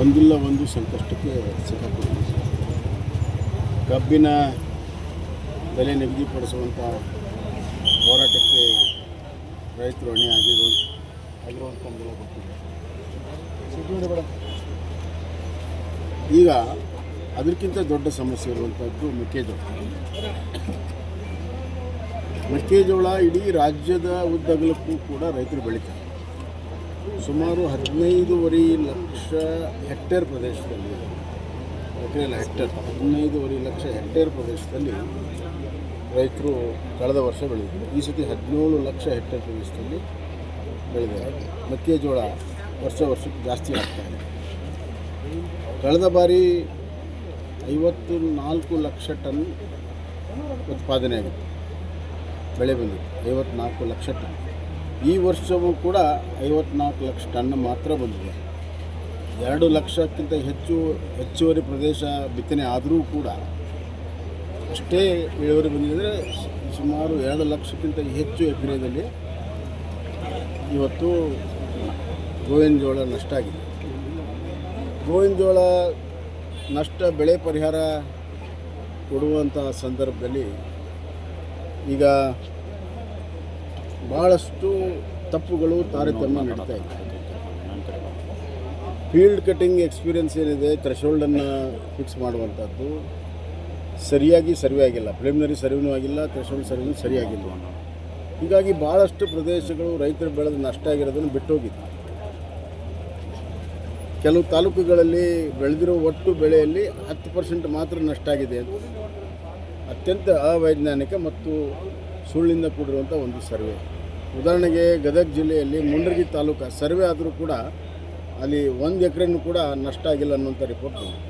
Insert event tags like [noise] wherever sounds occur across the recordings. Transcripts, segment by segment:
ಒಂದಿಲ್ಲ ಒಂದು ಸಂಕಷ್ಟಕ್ಕೆ ಸಿಕ್ಕಾಕೊಂಡಿದೆ ಕಬ್ಬಿನ ಬೆಲೆ ನಿಗದಿಪಡಿಸುವಂಥ ಹೋರಾಟಕ್ಕೆ ರೈತರು ಹೊಣೆ ಆಗಿರೋ ಆಗಿರುವಂಥದ್ದೆಲ್ಲ ಗೊತ್ತಿದೆ ಈಗ ಅದಕ್ಕಿಂತ ದೊಡ್ಡ ಸಮಸ್ಯೆ ಇರುವಂಥದ್ದು ಮೆಕ್ಕೆಜೋಳ. ಮೆಕ್ಕೆಜೋಳ ಇಡೀ ರಾಜ್ಯದ ಉದ್ದಗಲಕ್ಕೂ ಕೂಡ ರೈತರು ಬೆಳೀತಾರೆ. ಸುಮಾರು ಹದಿನೈದೂವರೆ ಲಕ್ಷ ಹೆಕ್ಟೇರ್ ಪ್ರದೇಶದಲ್ಲಿ ಅಲ್ಲ ಹೆಕ್ಟೇರ್, ಹದಿನೈದೂವರೆ ಲಕ್ಷ ಹೆಕ್ಟೇರ್ ಪ್ರದೇಶದಲ್ಲಿ ರೈತರು ಕಳೆದ ವರ್ಷ ಬೆಳೆದಿದ್ದರು. ಈ ಸತಿ ಹದಿನೇಳು ಲಕ್ಷ ಹೆಕ್ಟೇರ್ ಪ್ರದೇಶದಲ್ಲಿ ಬೆಳೆದಿದ್ದಾರೆ. ಮೆಕ್ಕೆಜೋಳ ವರ್ಷ ವರ್ಷಕ್ಕೆ ಜಾಸ್ತಿ ಆಗ್ತಾ ಇದೆ. ಕಳೆದ ಬಾರಿ ಐವತ್ತು ನಾಲ್ಕು ಲಕ್ಷ ಟನ್ ಉತ್ಪಾದನೆ ಆಗಿತ್ತು ಬೆಳೆ ಬಂದಿತ್ತು ಐವತ್ನಾಲ್ಕು ಲಕ್ಷ ಟನ್. ಈ ವರ್ಷವೂ ಕೂಡ ಐವತ್ನಾಲ್ಕು ಲಕ್ಷ ಟನ್ ಮಾತ್ರ ಬಂದಿದೆ. ಎರಡು ಲಕ್ಷಕ್ಕಿಂತ ಹೆಚ್ಚು, ಹೆಚ್ಚುವರಿ ಪ್ರದೇಶ ಬಿತ್ತನೆ ಆದರೂ ಕೂಡ ಅಷ್ಟೇ ಇಳುವರಿ ಬಂದಿದೆ. ಸುಮಾರು ಎರಡು ಲಕ್ಷಕ್ಕಿಂತ ಹೆಚ್ಚು ಎಕರೆದಲ್ಲಿ ಇವತ್ತು ಗೋವಿನ ಜೋಳ ನಷ್ಟ ಆಗಿದೆ. ಗೋವಿನ ಜೋಳ ನಷ್ಟ, ಬೆಳೆ ಪರಿಹಾರ ಕೊಡುವಂಥ ಸಂದರ್ಭದಲ್ಲಿ ಈಗ ಭಾಳಷ್ಟು ತಪ್ಪುಗಳು ತಾರತಮ್ಯ ನಡೀತಾ ಇದೆ. ಫೀಲ್ಡ್ ಕಟಿಂಗ್ ಎಕ್ಸ್ಪೀರಿಯನ್ಸ್ ಏನಿದೆ ಥ್ರೆಶೋಲ್ಡನ್ನು ಫಿಕ್ಸ್ ಮಾಡುವಂಥದ್ದು. ಸರಿಯಾಗಿ ಸರ್ವೆ ಆಗಿಲ್ಲ. ಪ್ರಿಲಿಮಿನರಿ ಸರ್ವೆನೂ ಆಗಿಲ್ಲ ಥ್ರೆಶೋಲ್ಡ್ ಸರ್ವೆನೂ ಸರಿಯಾಗಿಲ್ಲ ಹೀಗಾಗಿ ಭಾಳಷ್ಟು ಪ್ರದೇಶಗಳು ರೈತರು ಬೆಳೆದು ನಷ್ಟ ಆಗಿರೋದನ್ನು ಬಿಟ್ಟೋಗಿದ್ದು ಕೆಲವು ತಾಲೂಕುಗಳಲ್ಲಿ ಬೆಳೆದಿರೋ ಒಟ್ಟು ಬೆಳೆಯಲ್ಲಿ ಹತ್ತು ಪರ್ಸೆಂಟ್ ಮಾತ್ರ ನಷ್ಟ ಆಗಿದೆ ಅಂತ. ಅತ್ಯಂತ ಅವೈಜ್ಞಾನಿಕ ಮತ್ತು ಸುಳ್ಳಿಂದ ಕೂಡಿರುವಂಥ ಒಂದು ಸರ್ವೆ ಉದಾಹರಣೆಗೆ ಗದಗ ಜಿಲ್ಲೆಯಲ್ಲಿ ಮುಂಡರಗಿ ತಾಲೂಕು ಸರ್ವೆ ಆದರೂ ಕೂಡ ಅಲ್ಲಿ ಒಂದು ಎಕರೆನೂ ಕೂಡ ನಷ್ಟ ಆಗಿಲ್ಲ ಅನ್ನುವಂಥ ರಿಪೋರ್ಟ್ ಬಂದಿದೆ.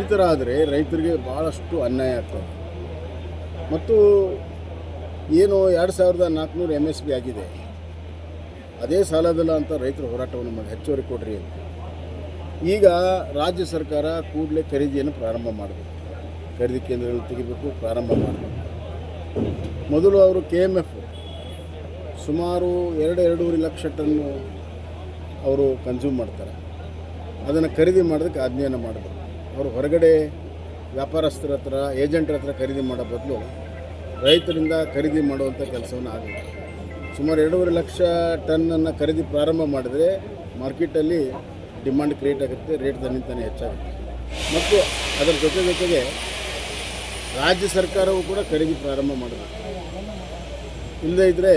ಈ ಥರ ಆದರೆ ರೈತರಿಗೆ ಭಾಳಷ್ಟು ಅನ್ಯಾಯ ಆಗ್ತದೆ ಮತ್ತು ಏನು ಎರಡು ಸಾವಿರದ ನಾಲ್ಕುನೂರು ಎಂ ಎಸ್ ಬಿ ಆಗಿದೆ. ಅದೇ ಸಾಲದಲ್ಲ ಅಂತ ರೈತರು ಹೋರಾಟವನ್ನು ಮಾಡಿ ಹೆಚ್ಚುವರಿ ಕೊಡ್ರಿ ಅಂತ. ಈಗ ರಾಜ್ಯ ಸರ್ಕಾರ ಕೂಡಲೇ ಖರೀದಿಯನ್ನು ಪ್ರಾರಂಭ ಮಾಡಬೇಕು. ಖರೀದಿ ಕೇಂದ್ರಗಳನ್ನು ತೆಗಿಬೇಕು, ಪ್ರಾರಂಭ ಮಾಡಬೇಕು. ಮೊದಲು ಅವರು ಕೆ ಎಂ ಎಫ್ ಸುಮಾರು ಎರಡು ಎರಡೂವರೆ ಲಕ್ಷ ಟನ್ನು ಅವರು ಕನ್ಸ್ಯೂಮ್ ಮಾಡ್ತಾರೆ. ಅದನ್ನು ಖರೀದಿ ಮಾಡೋದಕ್ಕೆ ಆಜ್ಞೆಯನ್ನು ಮಾಡಬೇಕು. ಅವರು ಹೊರಗಡೆ ವ್ಯಾಪಾರಸ್ಥರ ಹತ್ರ ಏಜೆಂಟ್ರ ಹತ್ರ ಖರೀದಿ ಮಾಡೋ ಬದಲು ರೈತರಿಂದ ಖರೀದಿ ಮಾಡುವಂಥ ಕೆಲಸವನ್ನು ಆಗಬೇಕು. ಸುಮಾರು ಎರಡೂವರೆ ಲಕ್ಷ ಟನ್ನನ್ನು ಖರೀದಿ ಪ್ರಾರಂಭ ಮಾಡಿದರೆ ಮಾರ್ಕೆಟಲ್ಲಿ ಡಿಮಾಂಡ್ ಕ್ರಿಯೇಟ್ ಆಗುತ್ತೆ ರೇಟ್ ತನ್ನಿಂತಾನೆ ಹೆಚ್ಚಾಗುತ್ತೆ. ಮತ್ತು ಅದರ ಜೊತೆ ಜೊತೆಗೆ ರಾಜ್ಯ ಸರ್ಕಾರವು ಕೂಡ ಖರೀದಿ ಪ್ರಾರಂಭ ಮಾಡಬೇಕು. ಇಲ್ಲದೇ ಇದ್ದರೆ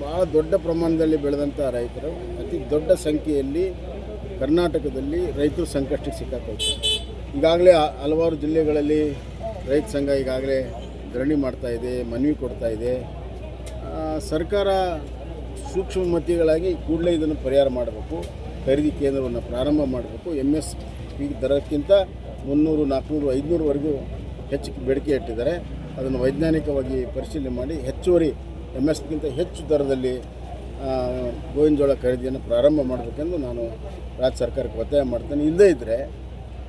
ಭಾಳ ದೊಡ್ಡ ಪ್ರಮಾಣದಲ್ಲಿ ಬೆಳೆದಂಥ ರೈತರು, ಅತಿ ದೊಡ್ಡ ಸಂಖ್ಯೆಯಲ್ಲಿ ಕರ್ನಾಟಕದಲ್ಲಿ ರೈತರು ಸಂಕಷ್ಟಕ್ಕೆ ಸಿಕ್ಕಾಕೊಳ್ತಾರೆ ಈಗಾಗಲೇ ಹಲವಾರು ಜಿಲ್ಲೆಗಳಲ್ಲಿ ರೈತ ಸಂಘ ಈಗಾಗಲೇ ಧರಣಿ ಮಾಡ್ತಾ ಇದೆ, ಮನವಿ ಕೊಡ್ತಾ ಇದೆ. ಸರ್ಕಾರ ಸೂಕ್ಷ್ಮ ಮತಿಗಳಾಗಿ ಕೂಡಲೇ ಇದನ್ನು ಪರಿಹಾರ ಮಾಡಬೇಕು, ಖರೀದಿ ಕೇಂದ್ರವನ್ನು ಪ್ರಾರಂಭ ಮಾಡಬೇಕು. ಎಂ ಎಸ್ ಪಿ ದರಕ್ಕಿಂತ ಮುನ್ನೂರು, ನಾಲ್ಕುನೂರು ಐದುನೂರುವರೆಗೂ ಹೆಚ್ಚು ಬೇಡಿಕೆ ಇಟ್ಟಿದ್ದಾರೆ. ಅದನ್ನು ವೈಜ್ಞಾನಿಕವಾಗಿ ಪರಿಶೀಲನೆ ಮಾಡಿ ಹೆಚ್ಚುವರಿ ಎಂ ಎಸ್ ಪಿಗಿಂತ ಹೆಚ್ಚು ದರದಲ್ಲಿ ಗೋವಿನ ಜೋಳ ಖರೀದಿಯನ್ನು ಪ್ರಾರಂಭ ಮಾಡಬೇಕೆಂದು ನಾನು ರಾಜ್ಯ ಸರ್ಕಾರಕ್ಕೆ ಒತ್ತಾಯ ಮಾಡ್ತೇನೆ. ಇಲ್ಲದೇ ಇದ್ದರೆ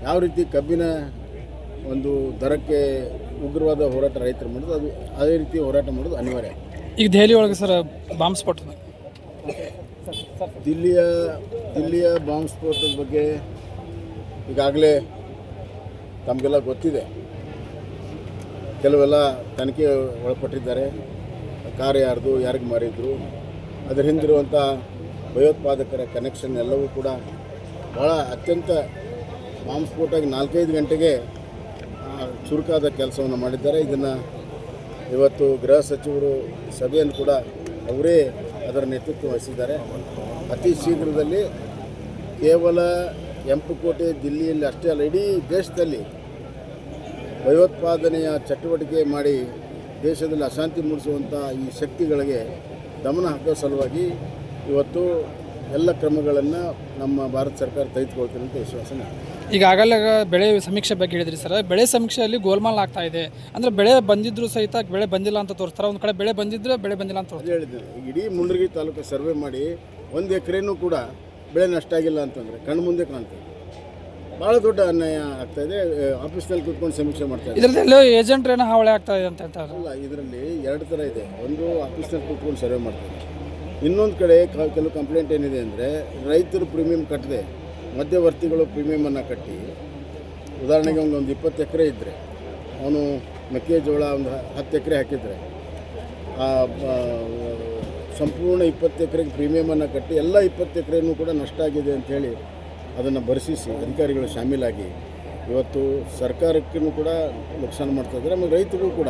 ಯಾವ ರೀತಿ ಕಬ್ಬಿನ ಒಂದು ದರಕ್ಕೆ ಉಗ್ರವಾದ ಹೋರಾಟ ರೈತರು ಮಾಡೋದು ಅದು ಅದೇ ರೀತಿ ಹೋರಾಟ ಮಾಡೋದು ಅನಿವಾರ್ಯ. ಈಗ ದೆಹಲಿ ಒಳಗೆ ಸರ್ ಬಾಂಬ್ ಸ್ಫೋಟ. ದಿಲ್ಲಿಯ ದಿಲ್ಲಿಯ ಬಾಂಬ್ ಸ್ಫೋಟದ ಬಗ್ಗೆ ಈಗಾಗಲೇ ತಮಗೆಲ್ಲ ಗೊತ್ತಿದೆ. ಕೆಲವೆಲ್ಲ ತನಿಖೆ ಒಳಪಟ್ಟಿದ್ದಾರೆ. ಕಾರ್ ಯಾರ್ದು ಯಾರಿಗೆ ಮಾರಿದ್ರು, ಅದರ ಹಿಂದಿರುವಂಥ ಭಯೋತ್ಪಾದಕರ ಕನೆಕ್ಷನ್ ಎಲ್ಲವೂ ಕೂಡ ಭಾಳ ಅತ್ಯಂತ ಬಾಂಬ್ ಸ್ಫೋಟ ಆಗಿ ನಾಲ್ಕೈದು ಗಂಟೆಗೆ ಚುರುಕಾದ ಕೆಲಸವನ್ನು ಮಾಡಿದ್ದಾರೆ. ಇದನ್ನು ಇವತ್ತು ಗೃಹ ಸಚಿವರು ಸಭೆಯನ್ನು ಕೂಡ ಅವರೇ ಅದರ ನೇತೃತ್ವ ವಹಿಸಿದ್ದಾರೆ. ಅತಿ ಶೀಘ್ರದಲ್ಲಿ ಕೇವಲ ಕೆಂಪುಕೋಟೆ ದಿಲ್ಲಿಯಲ್ಲಿ ಅಷ್ಟೇ ಅಲ್ಲ, ಇಡೀ ದೇಶದಲ್ಲಿ ಭಯೋತ್ಪಾದನೆಯ ಚಟುವಟಿಕೆ ಮಾಡಿ ದೇಶದಲ್ಲಿ ಅಶಾಂತಿ ಮೂಡಿಸುವಂಥ ಈ ಶಕ್ತಿಗಳಿಗೆ ದಮನ ಹಾಕೋ ಸಲುವಾಗಿ ಇವತ್ತು ಎಲ್ಲ ಕ್ರಮಗಳನ್ನು ನಮ್ಮ ಭಾರತ ಸರ್ಕಾರ ತೆಗೆದುಕೊಳ್ತೀನಿ ಅಂತ ವಿಶ್ವಾಸ ಈಗಾಗಲೇ ಬೆಳೆ ಸಮೀಕ್ಷೆ ಬಗ್ಗೆ ಹೇಳಿದ್ರಿ ಸರ್. ಬೆಳೆ ಸಮೀಕ್ಷೆಯಲ್ಲಿ ಗೋಲ್ಮಾಲ್ ಆಗ್ತಾ ಇದೆ. ಅಂದರೆ ಬೆಳೆ ಬಂದಿದ್ರು ಸಹಿತ ಬೆಳೆ ಬಂದಿಲ್ಲ ಅಂತ ತೋರಿಸ್ತಾರೆ. ಒಂದು ಕಡೆ ಬೆಳೆ ಬಂದಿದ್ರೆ ಬೆಳೆ ಬಂದಿಲ್ಲ ಅಂತ ಈಗ ಇಡೀ ಮುಂಡ್ರಗಿ ತಾಲೂಕು ಸರ್ವೆ ಮಾಡಿ ಒಂದು ಎಕರೆನೂ ಕೂಡ ಬೆಳೆ ನಷ್ಟ ಆಗಿಲ್ಲ ಅಂತಂದರೆ ಕಣ್ಣು ಮುಂದೆ ಕಾಣ್ತದೆ. ಭಾಳ ದೊಡ್ಡ ಅನ್ಯಾಯ ಆಗ್ತಾಯಿದೆ ಆಫೀಸ್ನಲ್ಲಿ ಕೂತ್ಕೊಂಡು ಸಮೀಕ್ಷೆ ಮಾಡ್ತಾ ಇದ್ದಾರೆ. ಇದರಲ್ಲಿ ಎಲ್ಲೋ ಏಜೆಂಟ್ರ್ ಏನೋ ಹಾವಳಿ ಆಗ್ತಾ ಇದೆ ಅಂತ ಹೇಳ್ತಾರೆ. ಅಲ್ಲ ಇದರಲ್ಲಿ ಎರಡು ಥರ ಇದೆ. ಒಂದು ಆಫೀಸ್ನಲ್ಲಿ ಕೂತ್ಕೊಂಡು ಸರ್ವೆ ಮಾಡ್ತಾರೆ ಇನ್ನೊಂದು ಕಡೆ ಕೆಲವು ಕಂಪ್ಲೇಂಟ್ ಏನಿದೆ ಅಂದರೆ ರೈತರು ಪ್ರೀಮಿಯಂ ಕಟ್ಟದೆ ಮಧ್ಯವರ್ತಿಗಳು ಪ್ರೀಮಿಯಮನ್ನು ಕಟ್ಟಿ. ಉದಾಹರಣೆಗೆ ಒಂದು ಇಪ್ಪತ್ತು ಎಕರೆ ಇದ್ದರೆ ಅವನು ಮೆಕ್ಕೆಜೋಳ ಒಂದು ಹತ್ತು ಎಕರೆ ಹಾಕಿದರೆ ಸಂಪೂರ್ಣ ಇಪ್ಪತ್ತು ಎಕರೆಗೆ ಪ್ರೀಮಿಯಮನ್ನು ಕಟ್ಟಿ ಎಲ್ಲ ಇಪ್ಪತ್ತು ಎಕರೆನೂ ಕೂಡ ನಷ್ಟ ಆಗಿದೆ ಅಂಥೇಳಿ ಅದನ್ನು ಬರೆಸಿಸಿ ಅಧಿಕಾರಿಗಳು ಶಾಮೀಲಾಗಿ. ಇವತ್ತು ಸರ್ಕಾರಕ್ಕೂ ಕೂಡ ನುಕ್ಸಾನ ಮಾಡ್ತಾ ಇದ್ದಾರೆ. ಆಮೇಲೆ ರೈತರಿಗೂ ಕೂಡ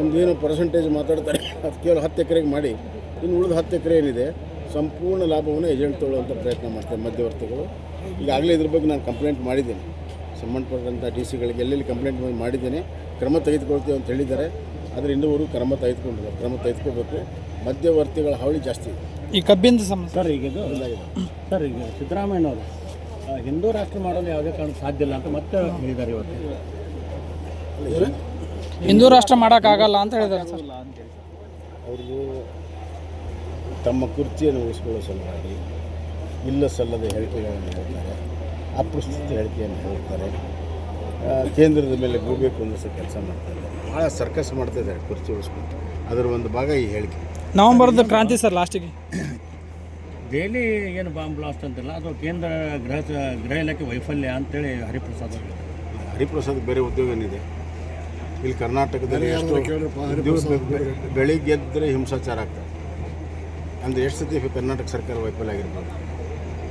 ಒಂದೇನು ಪರ್ಸೆಂಟೇಜ್ ಮಾತಾಡ್ತಾರೆ. ಅದು ಕೇವಲ ಹತ್ತು ಎಕರೆಗೆ ಮಾಡಿ. ಇನ್ನು ಉಳಿದ ಹತ್ತು ಎಕರೆ ಏನಿದೆ ಸಂಪೂರ್ಣ ಲಾಭವನ್ನು ಏಜೆಂಟ್ ತೊಗೊಳ್ಳುವಂಥ ಪ್ರಯತ್ನ ಮಾಡ್ತಾರೆ ಮಧ್ಯವರ್ತಿಗಳು. ಈಗಾಗಲೇ ಇದ್ರ ಬಗ್ಗೆ ನಾನು ಕಂಪ್ಲೇಂಟ್ ಮಾಡಿದ್ದೀನಿ. ಸಂಬಂಧಪಟ್ಟಂಥ ಡಿ ಸಿಗಳಿಗೆ ಎಲ್ಲೆಲ್ಲಿ ಕಂಪ್ಲೇಂಟ್ ಮಾಡಿದ್ದೇನೆ. ಕ್ರಮ ತೆಗೆದುಕೊಳ್ತೀವಿ ಅಂತ ಹೇಳಿದ್ದಾರೆ. ಆದರೆ ಇನ್ನೂವರೆಗೂ ಕ್ರಮ ತೆಗೆದುಕೊಂಡಿಲ್ಲ. ಕ್ರಮ ತೆಗೆದುಕೋಬೇಕು ಮಧ್ಯವರ್ತಿಗಳ ಹಾವಳಿ ಜಾಸ್ತಿ ಇದೆ. ಈ ಕಬ್ಬಿಂದ ಸಮಸ್ಯೆ. ಸರ್ ಈಗ ಇದು ಸರ್ ಈಗ ಸಿದ್ದರಾಮಯ್ಯನವರು ಹಿಂದೂ ರಾಷ್ಟ್ರ ಮಾಡಲು ಯಾವುದೇ ಕಾರಣಕ್ಕೆ ಸಾಧ್ಯ ಇಲ್ಲ ಅಂತ ಮತ್ತೆ ಹೇಳಿದ್ದಾರೆ ಇವತ್ತು. ಹಿಂದೂ ರಾಷ್ಟ್ರ ಮಾಡೋಕ್ಕಾಗಲ್ಲ ಅಂತ ಹೇಳಿದ್ದಾರೆ ಸರ್. ಅವ್ರಿಗೂ ತಮ್ಮ ಕುರ್ಚಿಯನ್ನು ಉಳಿಸ್ಕೊಳ್ಳೋ ಸಲುವಾಗಿ ಇಲ್ಲ ಸಲ್ಲದ ಹೇಳಿಕೆಗಳನ್ನು ಹೇಳ್ತಾರೆ ಅಪ್ರಸ್ತುತ ಹೇಳಿಕೆಯನ್ನು ಹೇಳ್ತಾರೆ ಕೇಂದ್ರದ ಮೇಲೆ ಗೂಬೆ ಕುಂದಿಸೋ ಕೆಲಸ ಮಾಡ್ತಾರೆ ಭಾಳ ಸರ್ಕಸ್ ಮಾಡ್ತಾ ಇದ್ದಾರೆ ಕುರ್ಚಿ ಉಳಿಸ್ಕೊಂಡು. ಅದರ ಒಂದು ಭಾಗ ಈ ಹೇಳಿಕೆ. ನವಂಬರ್ದು ಕ್ರಾಂತಿ ಸರ್ ಲಾಸ್ಟಿಗೆ [coughs] ದೆಹಲಿ ಏನು ಬಾಂಬ್ ಬ್ಲಾಸ್ಟ್ ಅಂತಿಲ್ಲ ಅದು ಕೇಂದ್ರ ಗೃಹ ಗೃಹ ಇಲಾಖೆ ವೈಫಲ್ಯ ಅಂತೇಳಿ ಹರಿಪ್ರಸಾದ್ ಅವರು ಹರಿಪ್ರಸಾದ್ ಬೇರೆ ಉದ್ಯೋಗ ಏನಿದೆ? ಇಲ್ಲಿ ಕರ್ನಾಟಕದಲ್ಲಿ ಎಷ್ಟು ಬೆಳಿಗ್ಗೆ ಎದ್ದರೆ ಹಿಂಸಾಚಾರ ಆಗ್ತದೆ. ಅಂದರೆ ಎಷ್ಟು ಸತಿ ಕರ್ನಾಟಕ ಸರ್ಕಾರ ವೈಫಲ್ಯ ಆಗಿರ್ಬೋದು?